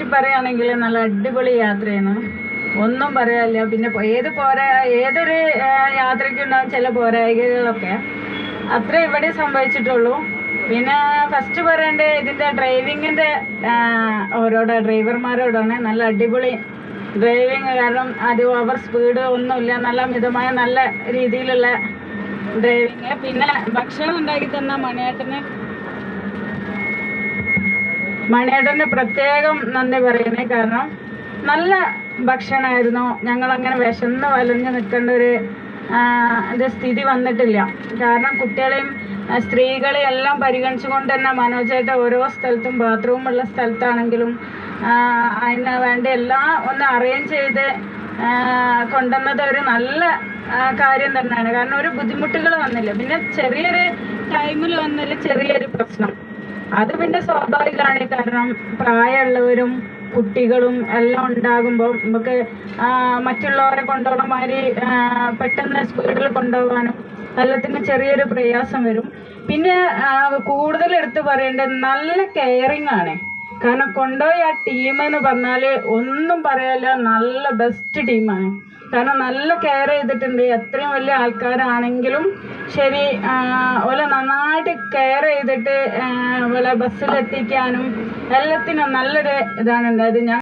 പറ്റി പറയുകയാണെങ്കിൽ നല്ല അടിപൊളി യാത്രയാണ്. ഒന്നും പറയാനില്ല. പിന്നെ ഏത് പോരാ ഏതൊരു യാത്രയ്ക്കുണ്ടാകും ചില പോരായികകളൊക്കെ. അത്ര ഇവിടെ സംഭവിച്ചിട്ടുള്ളൂ. പിന്നെ ഫസ്റ്റ് പറയേണ്ട ഇതിന്റെ ഡ്രൈവിങ്ങിന്റെ ഓരോട് ഡ്രൈവർമാരോടാണ് നല്ല അടിപൊളി ഡ്രൈവിങ് കാരണം അത് ഓവർ സ്പീഡ് ഒന്നുമില്ല. നല്ല മിതമായ നല്ല രീതിയിലുള്ള ഡ്രൈവിങ് പിന്നെ ഭക്ഷണം ഉണ്ടാക്കി തന്ന മണിയേട്ടന് മണിയേട്ടന് പ്രത്യേകം നന്ദി പറയുന്നേ. കാരണം നല്ല ഭക്ഷണമായിരുന്നു ഞങ്ങളങ്ങനെ വിശന്ന് വലഞ്ഞ് നിൽക്കേണ്ട ഒരു ഇത് സ്ഥിതി വന്നിട്ടില്ല. കാരണം കുട്ടികളെയും സ്ത്രീകളെയും എല്ലാം പരിഗണിച്ചുകൊണ്ട് തന്നെ മനോജേട്ട ഓരോ സ്ഥലത്തും ബാത്റൂം ഉള്ള സ്ഥലത്താണെങ്കിലും അതിന് വേണ്ട എല്ലാം ഒന്ന് അറേഞ്ച് ചെയ്ത് കൊണ്ടുവന്നത് ഒരു നല്ല കാര്യം തന്നെയാണ്. കാരണം ഒരു ബുദ്ധിമുട്ടുകൾ വന്നില്ല. പിന്നെ ചെറിയൊരു ടൈമിൽ വന്നൊരു ചെറിയൊരു പ്രശ്നം. അത് പിന്നെ സ്വാഭാവികമാണ്. കാരണം പ്രായമുള്ളവരും കുട്ടികളും എല്ലാം ഉണ്ടാകുമ്പോൾ നമുക്ക് മറ്റുള്ളവരെ കൊണ്ടുപോകണ മാതിരി പെട്ടെന്ന് സ്പീഡിൽ കൊണ്ടുപോകാനും എല്ലാത്തിനും ചെറിയൊരു പ്രയാസം വരും. പിന്നെ കൂടുതൽ എടുത്തു പറയേണ്ടത് നല്ല കെയറിങ് ആണ്. കാരണം കൊണ്ടുപോയ ആ ടീം എന്ന് പറഞ്ഞാൽ ഒന്നും പറയാല്ല. നല്ല ബെസ്റ്റ് ടീമാണ് കാരണം നല്ല കെയർ ചെയ്തിട്ടുണ്ട്. എത്രയും വലിയ ആൾക്കാരാണെങ്കിലും ശരി ഓലെ നന്നായിട്ട് കെയർ ചെയ്തിട്ട് ഓലെ ബസ്സിലെത്തിക്കാനും എല്ലാത്തിനും നല്ലൊരു ഇതാണ് ഉണ്ടായത്. ഞാൻ